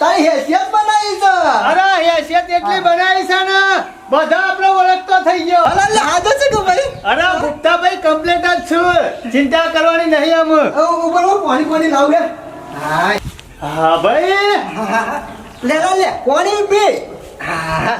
તારી હેસિયત બનાવી છે. અરે હેસિયત એટલી બનાવી છે ને બધા આપણો ઓળખતો થઈ ગયો. લાલ્યા હાજો છે કે ભાઈ? અરે ગુપ્તાભાઈ કમ્પ્લીટ જ છું. ચિંતા કરવાની નહીં આમ. ઉપર હું પાણી પાણી લાવ લે. હા હા ભાઈ. લે કોણી પાણી પી. હા.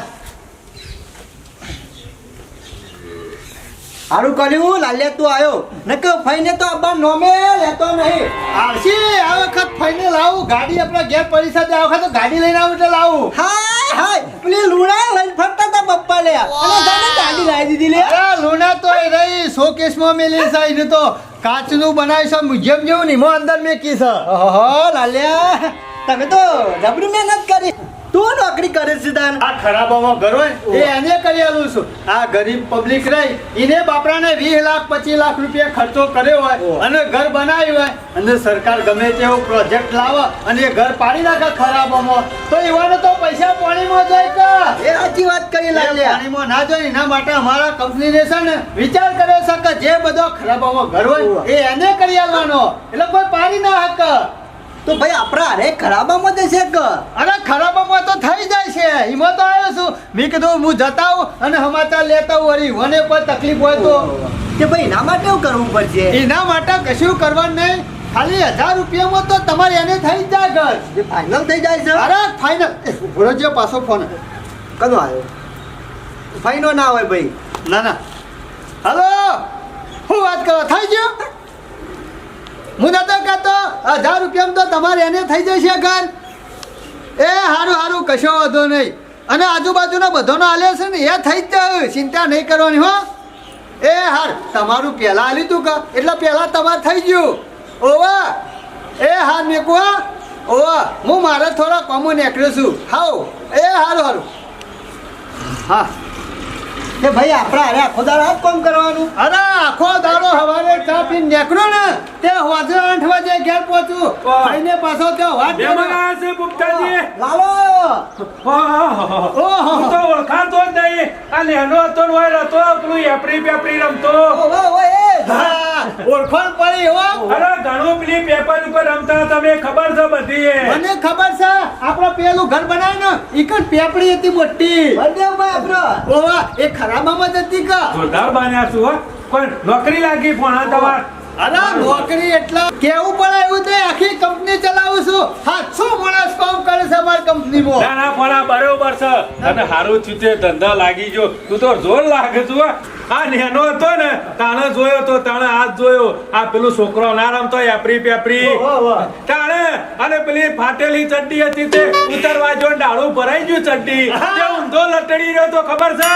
હારું કર્યું લાલ્યા તું આવ્યો નકે ફઈને તો અબ્બા નોમે લેતો નહીં. આવશે. આ વખત ફઈને લાવું. ગાડી આપણા ઘેર પડી સાથે આ વખત ગાડી લઈને આવું એટલે લાવું. હાય હાય. પેલી લુણા લઈને ફરતા તા પપ્પા લે. અને તને ગાડી લાવી દીધી લે. અરે લુણા તો એ રહી. શોકેસમાં મેલી છે એને તો કાચનું બનાવી છે મ્યુઝિયમ જેવું નિમો અંદર મેકી છે. ઓહો લાલ્યા. તમે તો જબરી મહેનત કરી. તું નોકરી કરે છે તાન આ ખરાબામાં ઘર હોય? એ એને કરી આલું છું. આ ગરીબ પબ્લિક રહી એને બાપરાને વીસ લાખ પચીસ લાખ રૂપિયા ખર્ચો કર્યો હોય અને ઘર બનાવ્યું હોય અને સરકાર ગમે તેવો પ્રોજેક્ટ લાવે અને એ ઘર પાડી નાખે ખરાબામાં તો એવાનો તો પૈસા પાણીમાં જાય કા? એ સાચી વાત કરી લાગે પાણીમાં ના જાય એના માટે અમારા કંપનીને છે ને વિચાર કર્યો છે કે જે બધો ખરાબામાં ઘર હોય એ એને કરી આલવાનો. એટલે કોઈ પાડી ના હક તો ભાઈ આપણા અરે ખરાબામાં જશે કે? અરે ખરાબામાં તો થઈ જાય છે. એમાં તો આવ્યો છું. મેં કીધું હું જતા હું અને સમાચાર લેતા હું વળી. મને પણ તકલીફ હોય તો? કે ભાઈ એના માટે શું કરવું પડશે? એના માટે કશું કરવાનું નહીં. ખાલી હજાર રૂપિયામાં તો તમારે એને થઈ જ જાય ઘર. ફાઇનલ થઈ જાય છે? અરે ફાઇનલ ભૂલો જો પાછો ફોન કદો આવ્યો? ફાઈનો ના હોય ભાઈ. ના ના. હલો શું વાત કરો? થઈ ગયો? હું હજાર રૂપિયામાં તો તમારે એને થઈ જશે ઘર. એ હારું સારું કશો વાંધો નહીં. અને આજુબાજુના બધાનો આલ્યો છે ને, એ થઈ જ જાય, ચિંતા નહીં કરવાની, હો. એ હાર, તમારું પહેલાં હાલ્યું તું કા એટલે પહેલાં તમારે થઈ ગયું. ઓવા. એ હાર મેકુ, હા. ઓવા. હું મારે થોડા કોમો નીકળ્યો છું. હાઉ. એ સારું સારું હા. કે ભાઈ આપણે અરે આખો દાડો આ જ કામ કરવાનું? અરે આખો દાડો હવારે ચા પીને નીકળો ને તે વાજે આઠ વાગે ઘેર પહોંચું. ભાઈને પાછો તે વાત બે મંગાયા છે ગુપ્તાજી લાલો. ઓહો. હું તો ઓળખાતો જ નહીં. આ નેનો હતો હોય ઓય પેલું એપરી પેપરી રમતો ઓવે એ. હા, ઓળખાણ પડે એવો? અરે ઘણું પેલી પેપર ઉપર રમતા તમે ખબર છે બધી મને ખબર છે આપણો પેલું ઘર બનાવ્યું ને ઈ કણ પેપડી હતી મોટી. બંને આપણો. ઓવા એ ખરાબામાં જ હતી કા? જોરદાર બન્યા છું હો. પણ નોકરી લાગી પણ તમાર. અરે નોકરી એટલા કેવું પડે એવું તે આખી કંપની ચલાવું છું. સાતસો માણસ કામ કરે છે અમારી કંપનીમાં ના ના પણ આ બરોબર છે. અને હારું થયું છે ધંધા લાગી ગયો. તું તો જોર લાગે છું હો. આ નેનો હતો ને તાણે જોયો તો તાણે હાથ જોયો. આ પેલું છોકરો ના રમતો એપરી પેપરી તાણે અને પેલી ફાટેલી ચડ્ડી હતી તે. ઉતરવા જો ડાળું ભરાઈ ગયું ચડ્ડી. તે ઊંધો લટડી રહ્યો તો ખબર છે.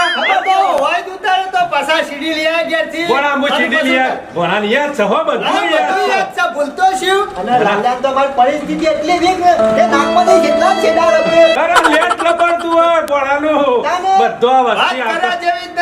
ભોણા મુ સીડી લીયા ભોણા ની યાદ છે હો બધું યાદ છે. ભૂલતો શું અને લાલ્યા તો અમારી પરિસ્થિતિ એટલી વીક કે નાકમાં તો છેડા રમે. અરે લેટ લપડતું હોય ભોણાનું તાને. બધો આ વસ્તી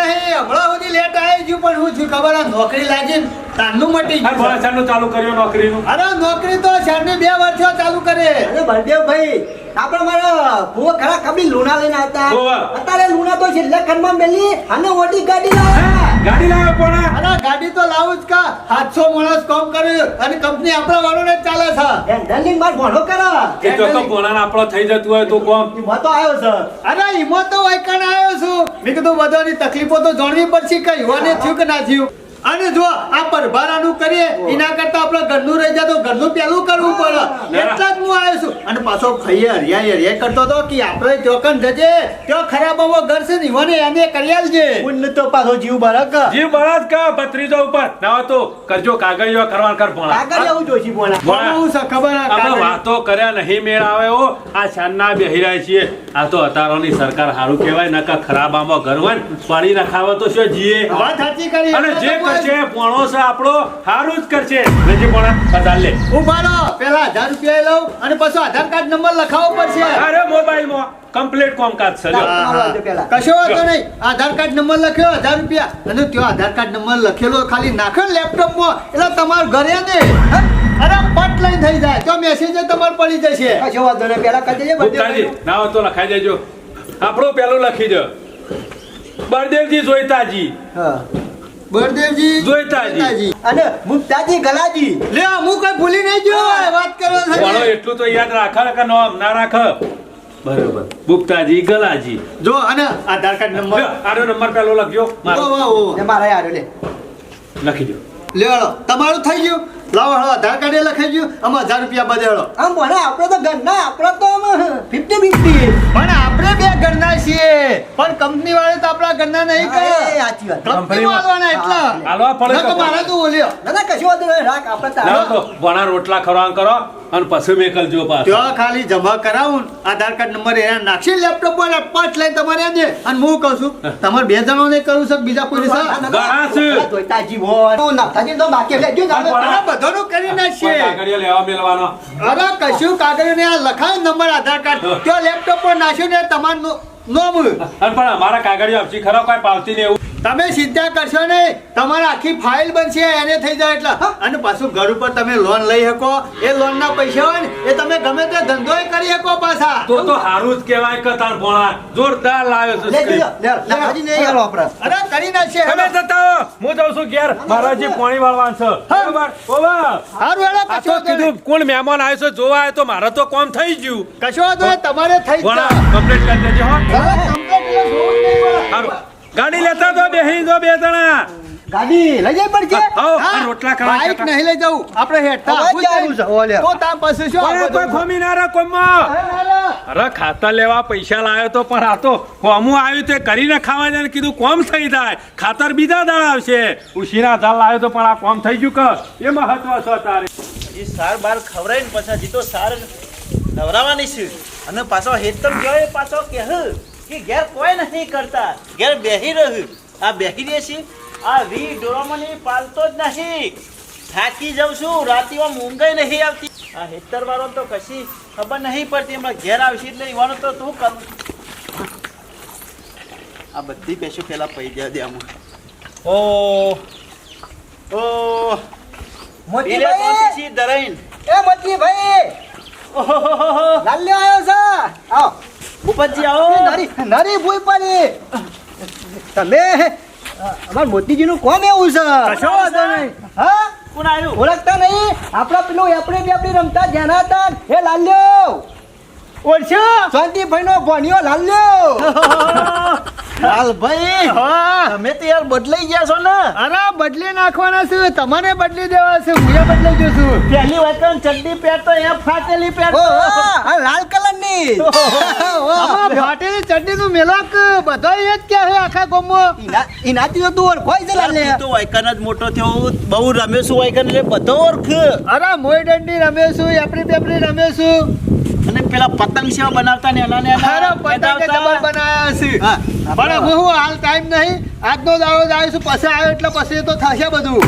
નહીં હમણાં સુધી લેટ આવી ગયું પણ હું છું. ખબર નોકરી લાગી ને મટી ગયું. ભોળાચાનું ચાલુ કર્યું નોકરીનું. અરે નોકરી તો શાળની બે વર્ષો ચાલુ કરે. અરે બળદેવ ભાઈ આપણે મારા ભૂવો ખરા લુણા લઈને આવતા? અત્યારે લુણા તો છેલ્લા ખંડમાં મેલી અને ઓડી ગાડી લાવ્યા ગાડી લાવે પણ અરે ગાડી તો લાવું જ કા? હાથસો માણસ કામ કરે અને કંપની આપણા વાળોને જ ચાલે છે. હેન્ડલિંગ માર ભણો કરો. એ તો તો પોણા આપણો થઈ જતું હોય તો કોમ. ઈમો તો આવ્યો છે. અરે ઈમો તો વૈકણ આવ્યો છું. મેં કીધું બધાની તકલીફો તો જાણવી પડશે કે યુવાને થયું કે ના થયું? અને જો આ પરભારાનું કરીએ એના કરતા આપણે ઘરનું રહી જાય તો ઘરનું પેલું કરવું પડે. એટલા જ હું આવ્યો છું. અને પાછો ખાઈએ હરિયા હરિયા કરતો તો કે આપણે ચોકન જજે. ત્યાં ખરાબામાં ઘર છે ને એને કરી આલજે. પુણ્ય તો પાછો જીવ બરક જીવ બળાત કા ભત્રીજો ઉપર? ના તો કરજો કાગળિયો કરવાન કર પોણા આગળ જવું જોઈશે ભણા. ભણવું છે ખબર આ આપણે કાગળ. વાતો કર્યા નહીં મેળ આવે ઓ આ શાનના બેહી રહ્યા છીએ. આ તો અતારોની સરકાર સારું કહેવાય નકા ખરાબામાં ઘર હોય ને પાણી ના ખાવા તો શું જીએ? વાત સાચી કરી. અને જે કરશે પોણો છે આપણો સારું જ કરશે. લેજે પોણા બધા લે. ઉભારો પેલા હજાર રૂપિયા લઉં અને પછી આધાર કાર્ડ નંબર લખાવવો પડશે. અરે મોબાઈલમાં કમ્પ્લીટ છે તમારો આજે પહેલા કશો વાંધો નહીં. આધાર કાર્ડ નંબર લખ્યો હજાર રૂપિયા. અને ત્યાં આધાર કાર્ડ નંબર લખેલો ખાલી નાખો લેપટોપ લેપટોપમાં. એટલે તમારું ઘરે ને અરે પટ લઈને થઈ જાય. તો મેસેજ તમારે પડી જશે. કશો વાંધો નહીં. પેલા કરી દેજે ના હોય તો લખાઈ દેજો. આપણું પેલું લખી દો. બળદેવજી જોઈતાજી. હા. બળદેવજી. જોઈતાજી. અને મુક્તાજી ગલાજી. લે હું કઈ ભૂલી નહીં ગયો. વાત કરો વાળો એટલું તો યાદ રાખ કે નામ ના રાખ. બરોબર. ગુપ્તાજી ગલાજી. જો અને આધાર કાર્ડ નંબર. આરો નંબર પેલો લખજો મારો. ઓ, ઓ. એ મારા યાર લે. લખી દો. લે હળો તમારું થઈ ગયું? લાવો હળો આધાર કાર્ડ એ લખાઈ ગયું. આમાં હજાર રૂપિયા બધે હળો આમ ભણે આપણે તો ઘરના આપણે તો આમ ફિફ્ટી ફિફ્ટી. પણ આપણે બે ઘરના છીએ. પણ કંપની વાળા તો આપણા ઘરના નહીં કહે સાચી વાત. કંપની વાળવાના એટલા. હા. હાલવા પડે તો મારે તો બોલ્યો ના ના કશું વાંધો નહીં રાખ આપણે તો ભણા રોટલા ખરવાન કરો. અને પછી મેકલજો પાસ ત્યાં ખાલી જમા કરાવું આધાર કાર્ડ નંબર એ નાખી લેપટોપ પર પાંચ લઈને તમારે દે. અને હું કહું છું તમારે બે જણોને કરું છું કે બીજા કોઈ બોલ તું બાકી લેજો ને બધાનું કરી નાખીએ કાગળિયો લેવા મેલવાનો. અરે કશું કાગળ ને આ લખાય નંબર આધાર કાર્ડ. ત્યાં લેપટોપ પર નાખ્યું ને તમારું નો- નોમ અને પણ અમારા કાગળિયા આપશી ખરો કોઈ પાવતી ને એવું. તમે ચિંતા કરશો ને તમારે આખી ફાઇલ બનશે એને થઈ જાય એટલે. અને પાછું ઘર ઉપર તમે લોન લઈ શકો. એ લોન ના પૈસા હોય ને એ તમે ગમે તે ધંધો કરી શકો પાછા. તો તો હારું જ કહેવાય કે તાર ભણા જોરદાર લાવ્યો છે નહીં હાલો. અરે કરી નાખશે તમે જતા હું જાઉં છું ઘેર. મારા જે પાણી વાળવાનું છે. બરોબર? ઓવા. સારું હેડો કશો કીધું કોણ મહેમાન આવ્યો છે જોવા આવ્યો તો મારે તો કોમ થઈ ગયું. કશો તો તમારે થઈ ગયું. કમ્પ્લીટ કરી દેજો હો. કમ્પ્લીટ. હારું. ગાડી લેતા તો બેહી જો બે જણા. ગાડી લઈ જાય પડશે આવો હા, રોટલા ખાવા બાઈક નહીં લઈ જાઉં આપણે હેઠતા આવું આવવું જ ક્યાં છે? ઓ, તો તાર પાસે શું પણ કોઈ ખોમી ના રે કોમમાં. અરે ના, ના. અરે ખાતર લેવા પૈસા લાવ્યો તો પણ આ તો કોમું આવ્યું તે કરીને ખાવા જાય ને કીધું કોમ થઈ જાય. ખાતર બીજા દાળ આવશે. ઉશીના દાળ લાવ્યો તો પણ આ કોમ થઈ ગયું કે? એ મહત્વ છે તારે. એ સાર બાર ખવડાવીને પછી હજી તો સાર નવરાવાની છે. અને પાછો હેતમ ગયો પાછો કહે કે ઘેર કોઈ નથી કરતા. ઘેર બેસી રહ્યું. આ બેસી રહે છે? આ વી ડોરામણી પાલતો જ નથી. થાકી જાઉં છું. રાતીમાં મૂંગાઈ નહીં આવતી. આ હેતર વાળો તો કશી ખબર નહીં પડતી. હમણાં ઘેર આવશે એટલે ઈવાનો તો તું કરું? આ બધી પેશો પેલા પૈ ગયા દે આમાં. ઓ ઓ. મોતી ભાઈ દરાઈન એ મોતી ભાઈ ઓહોહોહો. લાલ્યો આવ્યો છે? આવો. ભૂપતજી આવો નરી નરી પડી તમે અમાર મોતીજીનું કોમ એવું છે? કશો વાંધો નહીં. હા? કોણ આવ્યું? ઓળખતા નહીં? આપણા પેલું એપડી બેપડી રમતા જ્યાં હતા એ લાલ્યો? ઓળખ્યો? શાંતિભાઈ નો ભણ્યો લાલ્યો. લાલભાઈ હા. તમે તો યાર બદલાઈ ગયા છો ને. અરે બદલી નાખવાના છે. તમારે બદલી દેવા છે હું બદલાઈ ગયો છું. પહેલી તો ચડ્ડી પહેરતો એ ફાટેલી ઓ, પહેરતો આ લાલ કલરની ફાટેલી ચડ્ડી નું મેલાક બધા એ જ કે છે આખા ગોમો ઇનાતી તો તું ઓળખોય છે લાલ્યા તો વાયકન જ મોટો થયો બહુ રમેશું વાયકન એટલે બધો ઓળખ. અરે મોય દંડી રમેશું એપરી પેપરી પેપડી રમે છું અને પેલા પતંગ સેવા બનાવતા ને એના ને પતંગ ડબલ બનાવ્યા છે. પણ હું હાલ ટાઈમ નહીં. આજનો દાડો જ આવીશું. પછી આવ્યો એટલે પછી તો થશે બધું.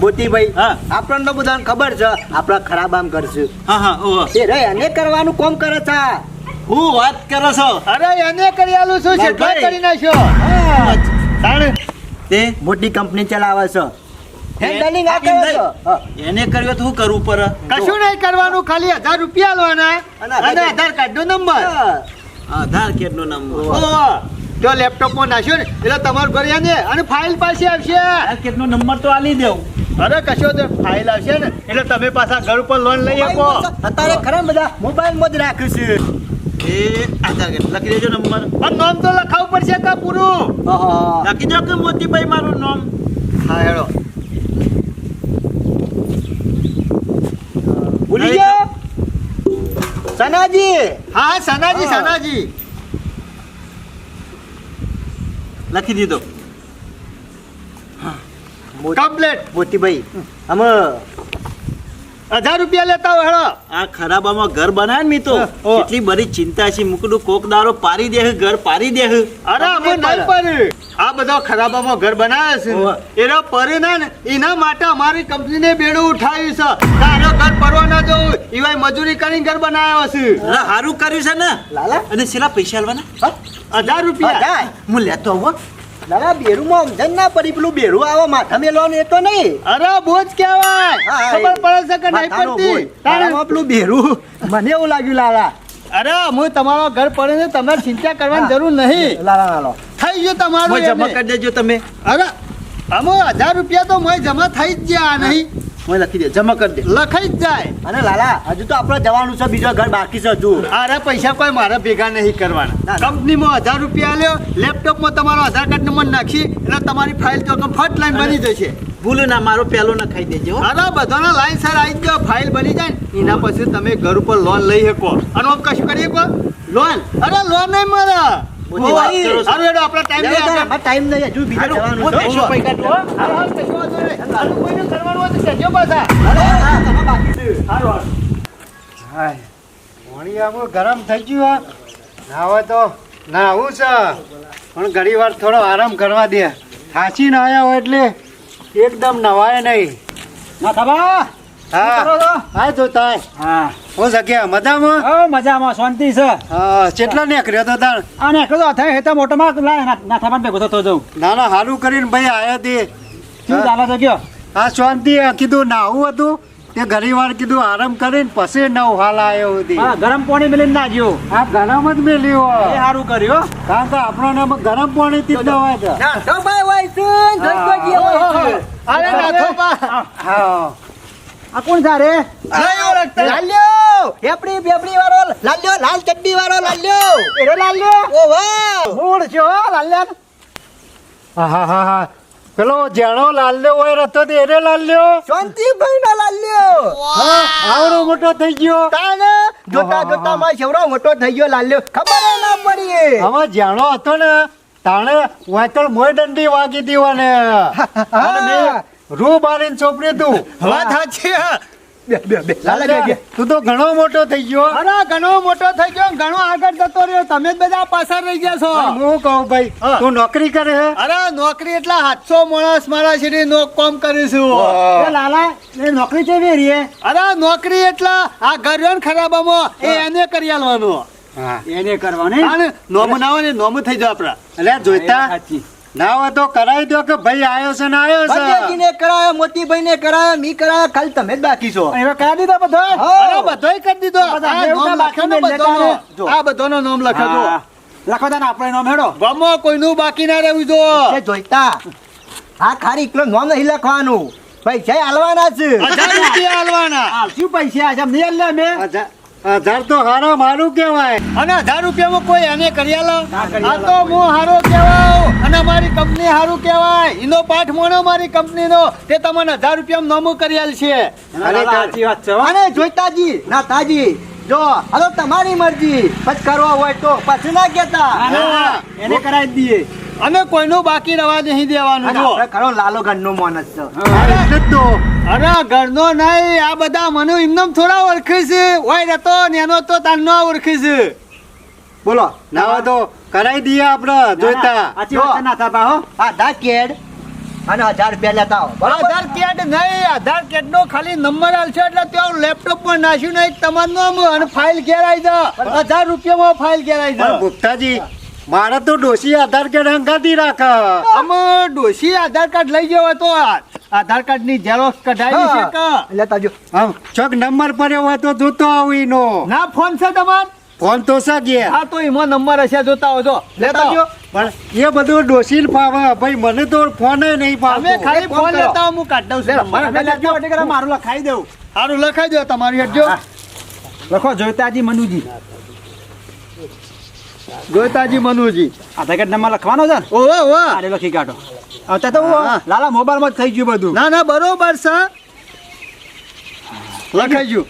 મોતીભાઈ હા. આપણને તો બધાને ખબર છે આપણે ખરાબ આમ કરશું. હા હા ઓહો. એ રે અને કરવાનું કોમ કરે છે? હું વાત કરો છો? અરે એને કરી આલું છું છે. કરી નાખ્યો. તે મોટી કંપની ચલાવે છે. હેન્ડલિંગ આ. એને કર્યો તો પર કશું નહીં કરવાનું ખાલી હજાર રૂપિયા લેવાના અને આધાર કાર્ડ. નો નંબર. આધાર કાર્ડ નો નંબર. જો લેપટોપમાં નાખ્યો ને એટલે તમારું ઘર આને અને ફાઇલ પાસે આવશે. આધાર કાર્ડ નો નંબર તો આલી દેવું અરે કશો તો ફાઇલ આવશે ને. એટલે તમે પાછા ઘર ઉપર લોન લઈ શકો. અત્યારે ખરા બધા? મોબાઈલમાં જ રાખે છે એ આધાર કાર્ડ. લખી દેજો નંબર. પણ નામ તો લખાવવું પડશે કા પૂરું. લખી દો કે મોતીભાઈ મારું નામ? હા હેડો. ભૂલી ગયો? સનાજી! હા સનાજી સનાજી. લખી દીધો. કમ્પ્લેટ મોતીભાઈ અમે હજાર રૂપિયા લેતા હોય હેડો આ ખરાબામાં ઘર બનાવે ને મી તો. એટલી બધી ચિંતા છે મુકડું કોક દારો પારી દે ઘર પારી દે અરે અમે નહીં પર આ બધા ખરાબામાં ઘર બનાવે છે એના પરિણામ ના ને એના માટે અમારી કંપનીને બેડું ઉઠાવ્યું છે. તારો ઘર પરવા ના જવું એવાય મજૂરી કરીને ઘર બનાવ્યો છે. સારું કર્યું છે ને? લાલા? અને છેલ્લા પૈસા આલવાના? હજાર રૂપિયા. હું લેતો આવું. દાદા બેરુમાં સમજણ ના પડી પેલું બેરું આવો માથા મેલવાનું એ તો નહીં. અરે બોજ કહેવાય. ખબર પડે છે કે નહીં પડતી? બોજ. પેલું બેરું મને એવું લાગ્યું લાલા. અરે હું તમારો ઘર પડે તમારે ચિંતા કરવાની જરૂર નહીં. લાલા લાલો. થઈ ગયું તમારું જમા કરી દેજો તમે. અરે અમો હજાર રૂપિયા તો મોય જમા થઈ જ ગયા નહીં. મોય લખી દે જમા કરી દે. લખાઈ જ જાય. અને લાલા હજુ તો આપણે જવાનું છે બીજો ઘર બાકી છે હજુ. અરે પૈસા કોઈ મારે ભેગા નહીં કરવાના. કંપનીમાં હજાર રૂપિયા લ્યો લેપટોપમાં તમારો આધાર કાર્ડ નંબર નાખી એટલે તમારી ફાઇલ તો ફટ લાઈન બની જશે. ભૂલું ના મારો પહેલો ન ખાઈ દેજો. અરે બધાનો લાઈન સર આવી ગયો ફાઇલ બની જાય એના પછી તમે ઘર ઉપર લોન લઈ શકો. અને કશું કરી શકો? લોન અરે લોન નહીં મળે. ટાઈમ નહીં હજુ બીજે જવાનું પૈસો કોઈને કરવાનું હોય તો પાછા. પાણી ગરમ થઈ ગયું ના હોય તો ના આવું છે. પણ ઘણી વાર થોડો આરામ કરવા દે. થાચી ના આવ્યા હોય એટલે એકદમ નવાય નહીં. ના થવા હા. હા જોતા હા. હું જગ્યા મજામાં? મજામાં શાંતિ છે. હા કેટલા તો તાર આ તો થાય હેતા મોટામાં લાય ના ના ભેગો થતો જઉં. ના ના સારું કરીને ભાઈ આવ્યા તે. શું ચાલે હા શાંતિ કીધું નાવું હતું. તે ઘણી વાર કીધું આરામ કરીને પછી નવ હાલ આવ્યો હતી. હા ગરમ પાણી મેલીને ના ગયો. આ ગરમ જ મેલ્યું એ સારું કર્યું કારણ કે આપણો નામ ગરમ પાણી થી છે ના, હોય છે. અરે. હા. આ કોણ છે રે? લાલ્યો એપડી બેપડી વાળો લાલ્યો લાલ ચડ્ડી વાળો લાલ્યો. એરો લાલ્યો. ઓ વાહ મૂળ છો લાલ્યા. હા હા હા હા. પેલો જેણો લાલ્યો હોય રતો તે એરે લાલ્યો. શાંતિભાઈ ના લાલ્યો. હા આવડો મોટો થઈ ગયો. તાને જોતા જોતા માં છેવડો મોટો થઈ ગયો લાલ્યો. ખબર ના પડી હવે જેણો હતો ને તાણે વાતળ મોય દંડી વાગી દીવાને. હા. રૂ બારીને ચોપડી તું વાત સાચી બે બે. તું તો ઘણો મોટો થઈ ગયો. અરે ઘણો મોટો થઈ ગયો ઘણો આગળ જતો રહ્યો. તમે જ બધા પાછળ રહી ગયા છો. હું કહું ભાઈ તું નોકરી કરે છે અરે નોકરી એટલા સાતસો માણસ મારા સુધી નો કામ કરીશું લાલા એ નોકરી કેવી રહી હે? અરે નોકરી એટલા આ ઘર ખરાબામાં એ એને કરી આલવાનું. એને કરવાની નોમ ના હોય ને નોમ થઈ જાય આપડા એટલે જોઈતા? સાચી. ના હોય તો કરાવી દો કે ભાઈ આયો છે ને આયો છે. ભગતજીને કરાયો મોતીભાઈ ને કરાયો મી કરાયો ખાલી તમે જ બાકી છો. હવે કરા દીધો બધો અરે બધોય કરી દીધો. આ નામ નોમ લખે ને બાકી બધાનો. જો. આ બધાનો નામ લખે જો. લખો તાને આપણે નામ હેડો. ગમો કોઈનું બાકી ના રહેવું જો. એ જોઈતા. આ ખારી એકલો નામ નહીં લખવાનું. પૈસા હાલવાના છે. હજાર રૂપિયા આલવાના આ શું પૈસા છે? નહીં લે મે? હજાર તો હારો મારું કેવાય અને હજાર રૂપિયામાં કોઈ એને કરી આ તો હું હારો કહેવાય અને મારી કંપની હારું કહેવાય. એનો પાઠ મોનો મારી કંપનીનો. તે તમને હજાર રૂપિયા નોમું કરી આલ છે અરે સાચી વાત છે અને જોઈતાજી. ના તાજી. જો હલો તમારી મરજી. પછી કરવા હોય તો પછી ના કેતા આને એને કરાવી દઈએ. અને કોઈનું બાકી રવા નહીં દેવાનું. અને જો. ખરો લાલો ઘરનો માણસ છે. અરે ઘરનો નહીં આ બધા મને એમને થોડા ઓળખે છે. ઓય રહેતો નેનો તો તારનો ઓળખે છે. બોલો નાવા તો કરાવી દઈએ આપણે જોઈતા. આચી વાત ના થા હો આધાર કેડ. અને હજાર રૂપિયા લેતા આવો. આધાર કાર્ડ નહીં આધાર કાર્ડ નો ખાલી નંબર આવશે એટલે ત્યાં લેપટોપ પર નાખ્યું નહીં તમારું નામ અને ફાઇલ ઘેર આવી જા હજાર રૂપિયામાં ફાઇલ ઘેર આવી પણ જા ભુક્તાજી મારે તો ડોસી આધાર કાર્ડ હંગાતી રાખે. અમે ડોસી આધાર કાર્ડ લઈ જવો તો આધાર કાર્ડની ઝેરોક્સ કઢાવી છે કે? લેતા જો આમ ચોક નંબર પડ્યો હોય તો જોતો આવી નો ના ફોન છે તમાર? ફોન તો સગે હા તો એમાં નંબર હશે જોતા હોજો લેતા જો પણ એ બધું ડોસી ફાવે. ભાઈ મને તો ફોન નહીં અમે ખાલી ફોન લેતા હું કાઢ દઉં છું. મારા એટલે લખાઈ દઉં. સારું લખાઈ દો તમારી હેઠજો લખો જોઈતાજી મનુજી. જોઈતાજી મનુજી. આધાર કાર્ડ નંબર લખવાનો છે ને? ઓહો ઓહો અરે લખી કાઢો. અત્યારે તો લાલા મોબાઈલમાં જ થઈ ગયું બધું. ના ના બરોબર છે. લખાઈ ગયું.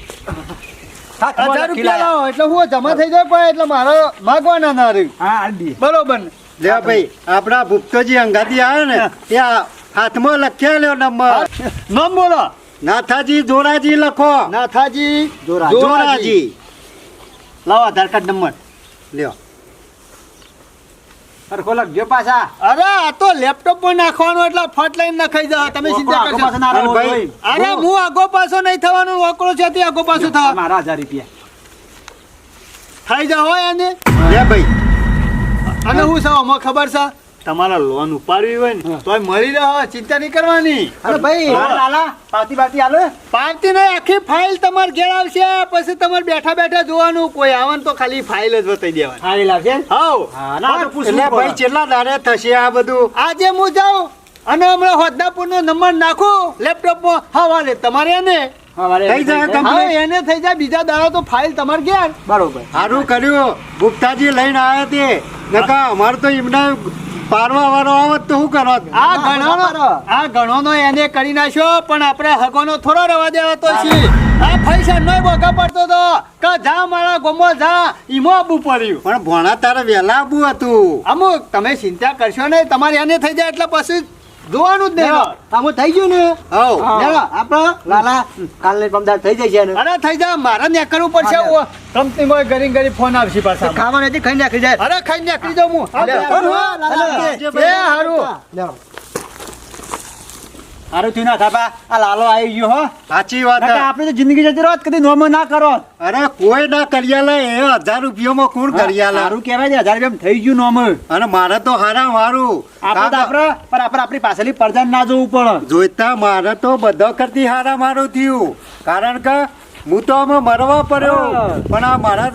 હજાર રૂપિયા લાવો એટલે હું જમા થઈ જાય પણ એટલે મારો માગવાના ના રહ્યું. હા બરોબર ને? લે ભાઈ આપડા ભુક્તોજી અંગાતી આવે ને ત્યાં હાથમાં લખ્યા લ્યો નંબર. નામ બોલો. નાથાજી જોરાજી લખો. નાથાજી જોરાજી. જોરાજી. લાવો આધાર કાર્ડ નંબર. લ્યો. સરખો લખજો પાછા. અરે આ તો લેપટોપ પર નાખવાનો એટલે ફટ લઈને નખાઈ જાવ તમે ચિંતા કરશો અરે હું? આગો પાછો નહીં થવાનું ઓકળો છે તે આગો પાછો થવા. મારા હજાર રૂપિયા. થઈ જા હોય અને લે ભાઈ. અને હું સૌ અમે ખબર છે? તમારા લોન ઉપાડવી હોય ને તો મળી રહે ચિંતા નહીં કરવાની. અરે ભાઈ લાલા પાર્ટી બાવતી આલે પાર્ટી ને આખી ફાઇલ તમારે ઘેર આવશે પછી તમારે બેઠા બેઠા જોવાનું કોઈ આવે ને તો ખાલી ફાઇલ જ બતાવી દેવાની. ફાઇલ આવશે હાઉ ના, એટલે ભાઈ. કેટલા દાડે થશે આ બધું? આજે હું જાઉં અને હમણાં હોદ્દાપુર નો નંબર નાખું લેપટોપમાં હવાલે તમારે. હા એને થઈ જાય બીજા દાડા તો ફાઇલ તમારે ઘેર. બરોબર. સારું કર્યું. ગુપ્તાજી લઈને આવ્યા તે. નકા અમારે તો એમને પારવા વાળો આવત તો શું કરો? આ ગણોનો આ ગણોનો એને કરી નાખ્યો પણ આપણે હગોનો થોડો રવા દેવા છે. આ પૈસા નોય બોગા પડતો તો કે જા મારા ગોમો જા. ઈમો આબુ પડ્યું. પણ ભોણા તારે વહેલા આબુ હતું. અમુક તમે ચિંતા કરશો નહીં તમારે એને થઈ જાય એટલે પછી જોવાનું જ નહીં. આમ થઈ ગયું ને? હવ. લેલો, કાલને પમદાર થઈ જશે ને? અરે થઈ જાય મારે ને કરવું પડશે. કંપનીમાં ગરી ગરી ફોન આવશે પાછા. ખાવા નથી ખાઈ નાખી જાય. અરે ખાઈ નાખી જાઉં હું. હારું. હારું થયું ના થાપા. આ લાલો આવી ગયો હો. સાચી વાત આપણે તો જિંદગી જતી રહો કદી નોમો ના કરો. અરે કોઈ ના કરિયાલે એ હજાર રૂપિયામાં કોણ કરિયાલે સારું કહેવાય છે હજાર રૂપિયા થઈ ગયું નોમ. અને મારે તો હારા મારું આપણે આપણે પણ આપણે આપણી પાછળની પડદા ના જોવું પડે. જોઈતા મારે તો બધા કરતી હારા મારું થયું. કારણ કે હું તો આમાં મરવા પડ્યો. પણ આ મારા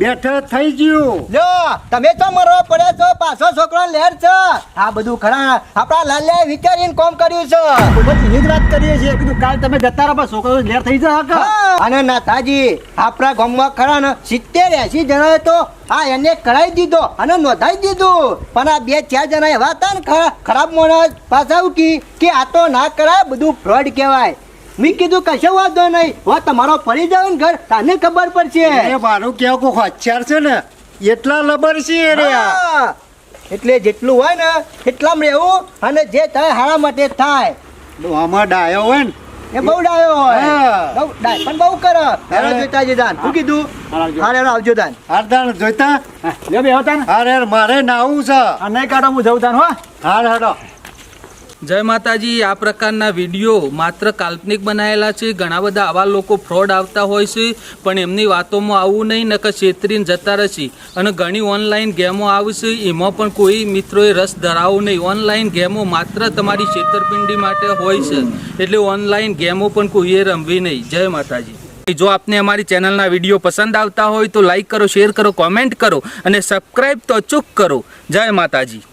બેઠે થઈ ગયું. જો તમે તો મરવા પડ્યા છો પાછો છોકરો લેર છે. આ બધું ખરા આપણા લાલ્યા વિચારીને કોમ કર્યું છે. ખૂબ જ સીધી વાત કરીએ છીએ. કીધું કાલ તમે જતા રહો છોકરો લેર થઈ હા. અને નાથાજી આપણા ગામમાં ખરા ને સિત્તેર એસી જણાએ તો આ એને કરાવી દીધો અને નોંધાઈ દીધું. પણ આ બે ચાર જણા એવા હતા ને ખરાબ માણસ પાછા ઉઠી કે આ તો ના કરાય બધું ફ્રોડ કહેવાય. મેં કીધું કશો વાંધો નહીં. હો તમારો ફરી જાવ ને ઘર તને ખબર પડશે. એ મારું કેવું કોઈ હોશિયાર છે ને એટલા લબર છે રે આ. એટલે જેટલું હોય ને એટલામાં રહેવું અને જે થાય હારા માટે થાય. આમાં ડાયો હોય ને. એ બહુ ડાયો હોય. હા. બહુ ડાય પણ બહુ કરે. હેરો જોતાજી દાન. શું કીધું? હારે આવજો. દાન. હેરો દાન જોઈતા લે બે હોતા ને હારે મારે નાવું છે. અને નહીં કાઢો હું જઉં દાન હો. હાર હાડો જય માતાજી, આ પ્રકારના વીડિયો માત્ર કાલ્પનિક બનાવેલા છે. ઘણા બધા આવા લોકો ફ્રોડ આવતા હોય છે, પણ એમની વાતોમાં આવવું નહીં, નકર છેતરીને જતા રહેશે અને ઘણી ઓનલાઈન ગેમો આવશે એમાં પણ કોઈ મિત્રોએ રસ ધરાવવો નહીં. ઓનલાઈન ગેમો માત્ર તમારી છેતરપિંડી માટે હોય છે, એટલે ઓનલાઈન ગેમો પણ કોઈએ રમવી નહીં. જય માતાજી. જો આપને અમારી ચેનલના વીડિયો પસંદ આવતા હોય તો લાઈક કરો શેર કરો કોમેન્ટ કરો અને સબસ્ક્રાઈબ તો અચૂક કરો. જય માતાજી.